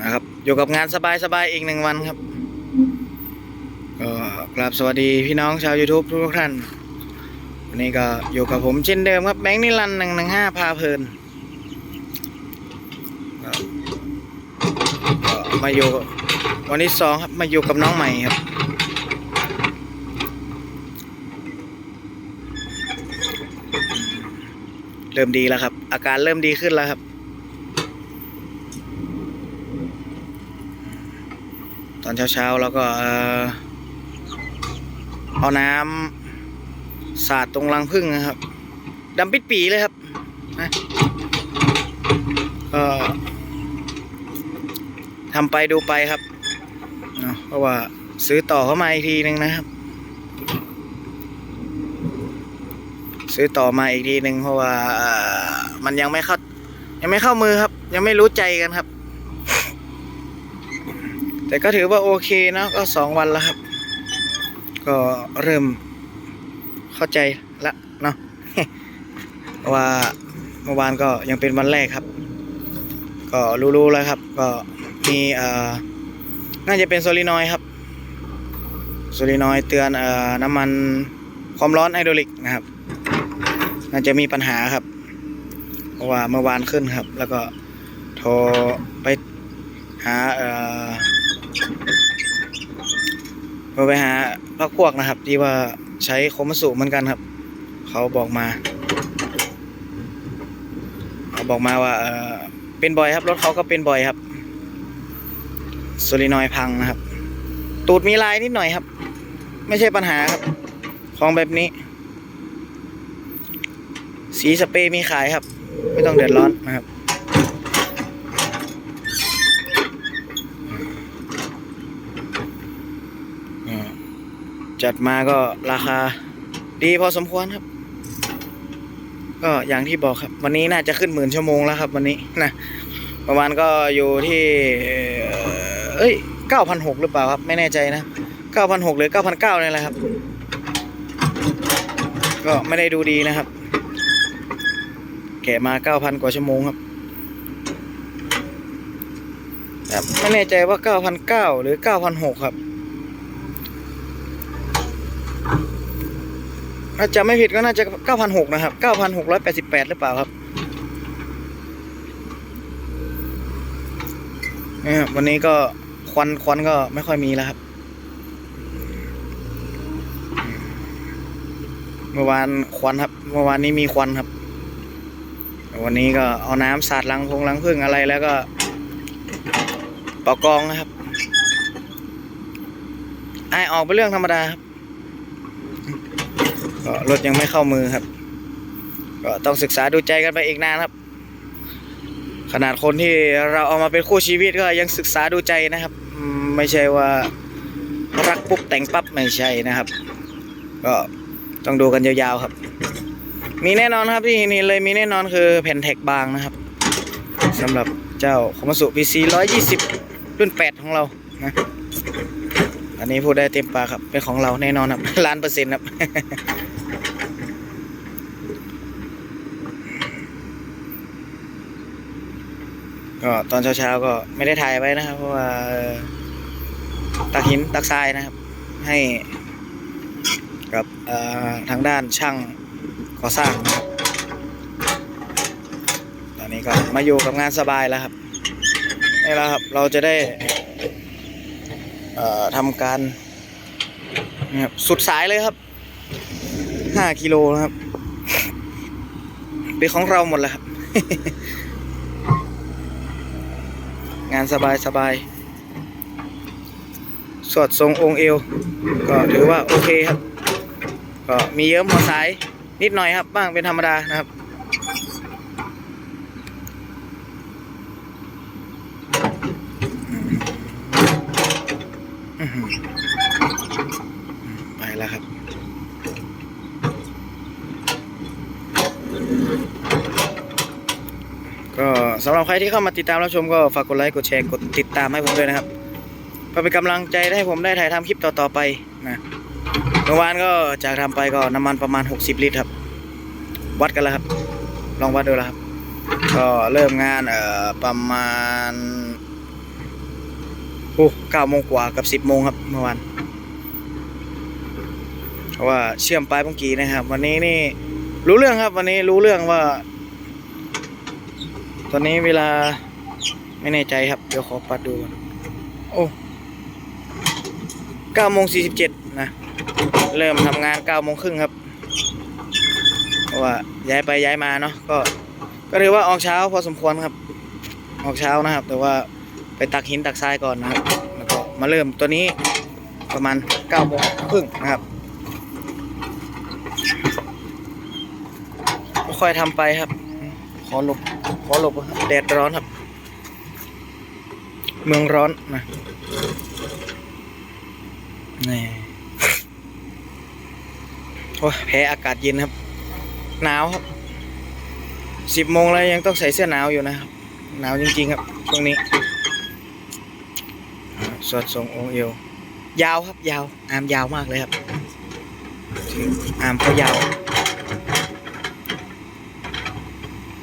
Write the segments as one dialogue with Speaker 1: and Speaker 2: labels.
Speaker 1: นะครับ อยู่กับงานสบายๆอีกหนึ่งวันครับก็กราบสวัสดีพี่น้องชาว YouTube ทุกท่าน วันนี้ก็อยู่กับผมเช่นเดิมครับแบงค์นิรันหนึ่งหนึ่งห้าพาเพลินมาอยู่วันที่สองครับมาอยู่กับน้องใหม่ครับเริ่มดีแล้วครับ อาการเริ่มดีขึ้นแล้วครับ อนเช้าๆเราก็เออเอาน้ำสาดตรงรังผึ้งนะครับดำปิดปีเลยครับนะก็ทำไปดูไปครับเพราะว่าซื้อต่อเข้ามาอีกทีนึงนะครับ ซื้อต่อมาอีกทีหนึ่งเพราะว่ามันยังไม่เข้ายังไม่เข้ามือครับ ยังไม่รู้ใจกันครับ แต่ก็ถือว่าโอเคนะก็สองวันแล้วครับ ก็เริ่มเข้าใจละเนาะว่าเมื่อวานก็ยังเป็นวันแรกครับ ก็รู้ๆแล้วครับ ก็มีเอ่อน่าจะเป็นโซลินอยครับโซลินอยเตือนเอ่อน้ำมันความร้อนไฮดรอลิกนะครับ น่าจะมีปัญหาครับเพราะว่าเมื่อวานขึ้นครับ แล้วก็โทรไปหาเอ่อ โทรไปหาพักพวกนะครับ ที่ว่าใช้โคมัสุเหมือนกันครับ เขาบอกมาเขาบอกมาว่าเออเป็นบ่อยครับรถเขาก็เป็นบ่อยครับโซลินอยพังนะครับ ตูดมีลายนิดหน่อยครับ ไม่ใช่ปัญหาครับ ของแบบนี้ สีสเปรย์มีขายครับ ไม่ต้องเดือดร้อนนะครับ จัดมาก็ราคาดีพอสมควรครับ ก็อย่างที่บอกครับ วันนี้น่าจะขึ้นหมื่นชั่วโมงแล้วครับ วันนี้นะประมาณก็อยู่ที่ เอ้ยเก้าพันหกหรือเปล่าครับ ไม่แน่ใจนะเก้าพันหกหรือเก้าพันเก้านี่แหละครับ ก็ไม่ได้ดูดีนะครับ แกะมาเก้าพันกว่าชั่วโมงครับไม่แน่ใจว่าเก้าพันเก้าหรือเก้าพันหกครับ ถ้าจะไม่ผิดก็น่าจะเก้าพันหกนะครับเก้าพันหกร้อยแปดสิบแปดหรือเปล่าครับนี่ครับ วันนี้ก็ควันควันก็ไม่ค่อยมีแล้วครับ เมื่อวานควันครับ เมื่อวานนี้มีควันครับ วันนี้ก็เอาน้ำสาดลังพงลังพึ่งอะไรแล้วก็เป่ากองนะครับไอออกเป็นเรื่องธรรมดาครับ ก็รถยังไม่เข้ามือครับ ก็ต้องศึกษาดูใจกันไปอีกนานครับ ขนาดคนที่เราเอามาเป็นคู่ชีวิตก็ยังศึกษาดูใจนะครับ ไม่ใช่ว่ารักปุ๊บแต่งปั๊บไม่ใช่นะครับ ก็ต้องดูกันยาวๆครับ มีแน่นอนครับที่นี่เลยมีแน่นอนคือแผ่นแท็กบางนะครับสำหรับเจ้าคอมสุ PC 120 รุ่น 8 ของเรานะ อันนี้พูดได้เต็มปากครับ เป็นของเราแน่นอนครับล้านเปอร์เซ็นต์ครับ ก็ตอนเช้าๆก็ไม่ได้ถ่ายไว้นะครับ เพราะว่าตักหินตักทรายนะครับ ให้กับทางด้านช่างก่อสร้าง ตอนนี้ก็มาอยู่กับงานสบายแล้วครับนี่แหละครับ เราจะได้ ทำการนะครับสุดสายเลยครับห้ากิโลนะครับ เป็นของเราหมดแล้วครับ งานสบายสบายสวดทรงองค์เอว ก็ถือว่าโอเคครับ ก็มีเยิ้มหัวสายนิดหน่อยครับ บ้างเป็นธรรมดานะครับ อื้อหือไปแล้วครับ ก็สำหรับใครที่เข้ามาติดตามรับชมก็ฝากกดไลค์กดแชร์กดติดตามให้ผมด้วยนะครับเพื่อเป็นกำลังใจให้ผมได้ถ่ายทำคลิปต่อๆไปนะเมื่อวานก็จากทำไปก็น้ำมันประมาณ 60 ลิตรครับ วัดกันแล้วครับ ลองวัดดูแล้วครับ ก็เริ่มงานเอ่อประมาณโอ้เก้าโมงกว่ากับสิบโมงครับเมื่อวานเพราะว่าเชื่อมปลายเมื่อกี้นะครับ วันนี้นี่รู้เรื่องครับวันนี้รู้เรื่องว่า อนนี้เวลาไม่แน่ใจครับ เดี๋ยวขอปัดดูก่อนโอ้เก้าโมงสี่สิบเจ็ดนะ เริ่มทำงานเก้าโมงครึ่งครับเพราะว่าย้ายไปย้ายมาเนาะก็ก็ถือว่าออกเช้าพอสมควรครับ ออกเช้านะครับ แต่ว่าไปตักหินตักทรายก่อนนะครับแล้วก็มาเริ่มตัวนี้ประมาณเก้าโมงครึ่งนะครับค่อยทำไปครับ ขอหลบ ขอหลบครับแดดร้อนครับ เมืองร้อนนะนี่โอ้แพ้อากาศเย็นครับ หนาวครับสิบโมงแล้วยังต้องใส่เสื้อหนาวอยู่นะครับ หนาวจริง ๆ ครับช่วงนี้สวดทรงองค์เอวยาวครับยาวอามยาวมากเลยครับอามเขายาว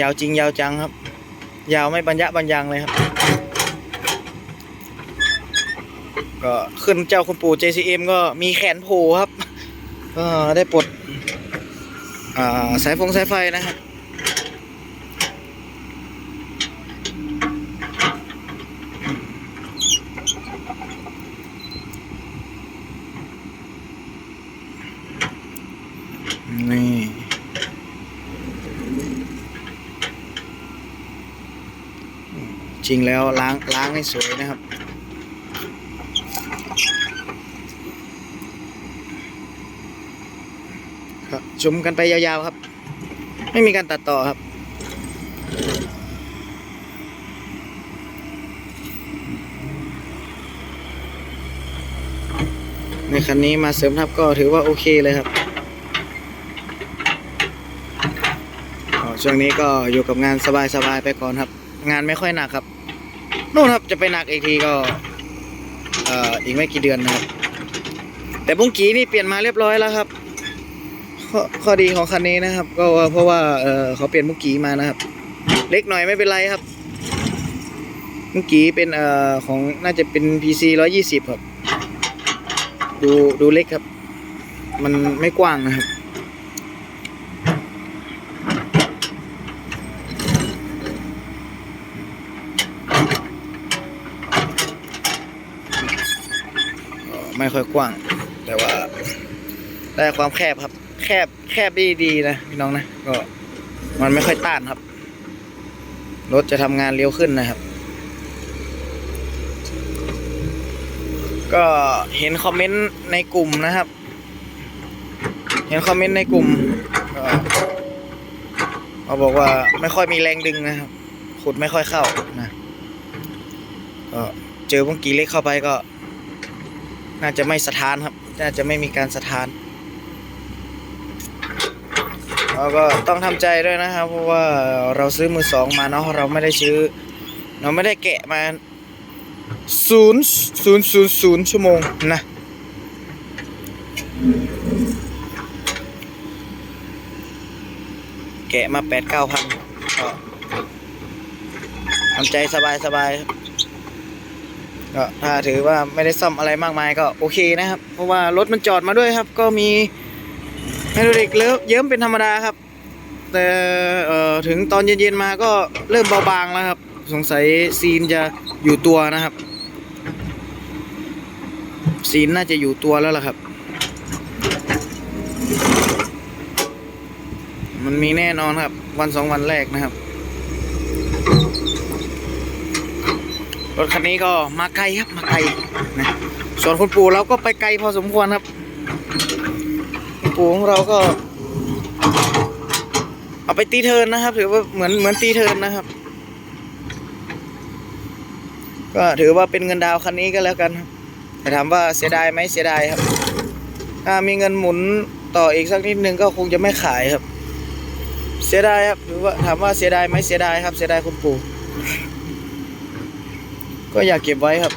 Speaker 1: ยาวจริงยาวจังครับ ยาวไม่บรรยะบรรยังเลยครับ ก็ขึ้นเจ้าคุณปู่ JCM ก็มีแขนโผล่ครับ ก็ได้ปลดสายฟงสายไฟนะครับ นี่ จริงแล้วล้างล้างให้สวยนะครับ ครับชมกันไปยาวๆครับ ไม่มีการตัดต่อครับในคันนี้มาเสริมทับก็ถือว่าโอเคเลยครับช่วงนี้ก็อยู่กับงานสบายๆไปก่อนครับ งานไม่ค่อยหนักครับนู่นครับจะไปหนักอีกทีก็เอ่ออีกไม่กี่เดือนนะครับ แต่บุ้งกีนี่เปลี่ยนมาเรียบร้อยแล้วครับข้อข้อดีของคันนี้นะครับ ก็เพราะว่าเออเขาเปลี่ยนมุกกีมานะครับ เล็กหน่อยไม่เป็นไรครับมุกกีเป็นเอ่อของน่าจะเป็น PC ร้อยี่สิบครับ ดูดูเล็กครับ มันไม่กว้างนะครับ ไม่ค่อยกว้าง แต่ว่า ได้ความแคบครับ แคบแคบดีดีๆนะพี่น้องนะก็มันไม่ค่อยต้านครับ รถจะทำงานเร็วขึ้นนะครับ ก็เห็นคอมเมนต์ในกลุ่มนะครับ เห็นคอมเมนต์ในกลุ่มเขาบอกว่าไม่ค่อยมีแรงดึงนะครับขุดไม่ค่อยเข้านะก็เจอพวกกีเล็กเข้าไปก็ น่าจะไม่สะท้านครับ น่าจะไม่มีการสะท้านเราก็ต้องทำใจด้วยนะครับ เพราะว่าเราซื้อมือสองมาเนาะเราไม่ได้ซื้อ เราไม่ได้แกะมาศูนย์ศูนย์ศูนย์ศูนย์ชั่วโมงนะแกะมาแปดเก้าพันก็ทำใจสบายสบายครับ ก็ถ้าถือว่าไม่ได้ซ่อมอะไรมากมายก็โอเคนะครับ เพราะว่ารถมันจอดมาด้วยครับ ก็มีไฮดรอลิกเลิฟเยิ้มเป็นธรรมดาครับ แต่เอ่อถึงตอนเย็นๆมาก็เริ่มเบาบางแล้วครับ สงสัยซีนจะอยู่ตัวนะครับ ซีนน่าจะอยู่ตัวแล้วล่ะครับ มันมีแน่นอนครับ วันสองวันแรกนะครับ รถคันนี้ก็มาไกลครับมาไกลนะส่วนคุณปู่เราก็ไปไกลพอสมควรครับคุณปู่ของเราก็ เอาไปตีเทินนะครับ ถือว่าเหมือนเหมือนตีเทินนะครับ ก็ถือว่าเป็นเงินดาวคันนี้ก็แล้วกันครับแต่ถามว่าเสียดายไหมเสียดายครับ ถ้ามีเงินหมุนต่ออีกสักนิดนึงก็คงจะไม่ขายครับ เสียดายครับหรือว่าถามว่าเสียดายไหมเสียดายครับ เสียดายคุณปู่ ก็อยากเก็บไว้ครับ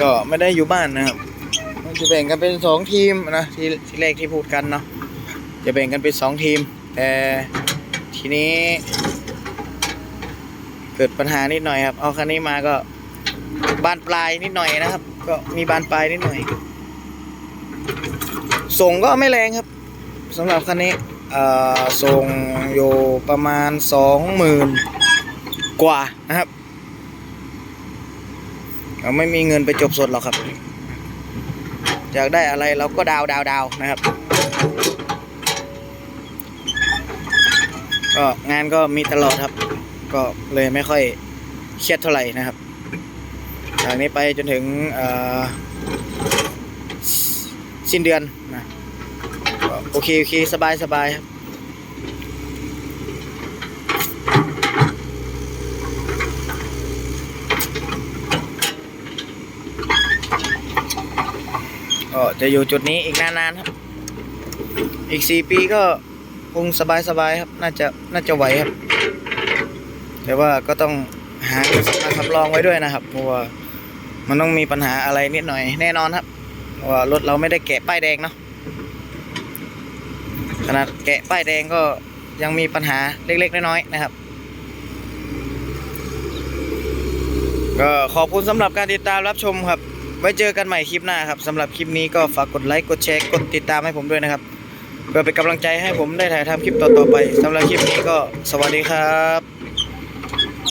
Speaker 1: ก็ไม่ได้อยู่บ้านนะครับจะแบ่งกันเป็นสองทีมนะที่ที่แรกที่พูดกันเนาะจะแบ่งกันเป็นสองทีม แต่ทีนี้ เกิดปัญหานิดหน่อยครับ เอาคันนี้มาก็บานปลายนิดหน่อยนะครับ ก็มีบานปลายนิดหน่อย ส่งก็ไม่แรงครับสำหรับคันนี้ ส่งอยู่ประมาณสองหมื่นกว่านะครับเราไม่มีเงินไปจบสดหรอกครับ อยากได้อะไรเราก็ดาวดาวดาวนะครับก็งานก็มีตลอดครับ ก็เลยไม่ค่อยเครียดเท่าไหร่นะครับจากนี้ไปจนถึงสิ้นเดือน โอเค โอเค สบายสบายครับก็จะอยู่จุดนี้อีกนานๆครับ อีกสี่ปีก็คงสบายๆครับ น่าจะน่าจะไหวครับ แต่ว่าก็ต้องหาเงินมาสำรองไว้ด้วยนะครับ เพราะว่ามันต้องมีปัญหาอะไรนิดหน่อยแน่นอนครับ เพราะว่ารถเราไม่ได้แกะป้ายแดงเนาะ นาดแกะป้ายแดงก็ยังมีปัญหาเล็ก ๆ น้อยๆนะครับ ก็ขอบคุณสำหรับการติดตามรับชมครับ ไว้เจอกันใหม่คลิปหน้าครับสำหรับคลิปนี้ก็ฝากกดไลค์กดแชร์กดติดตามให้ผมด้วยนะครับ เพื่อเป็นกำลังใจให้ผมได้ถ่ายทำคลิปต่อๆไปสำหรับคลิปนี้ก็สวัสดีครับ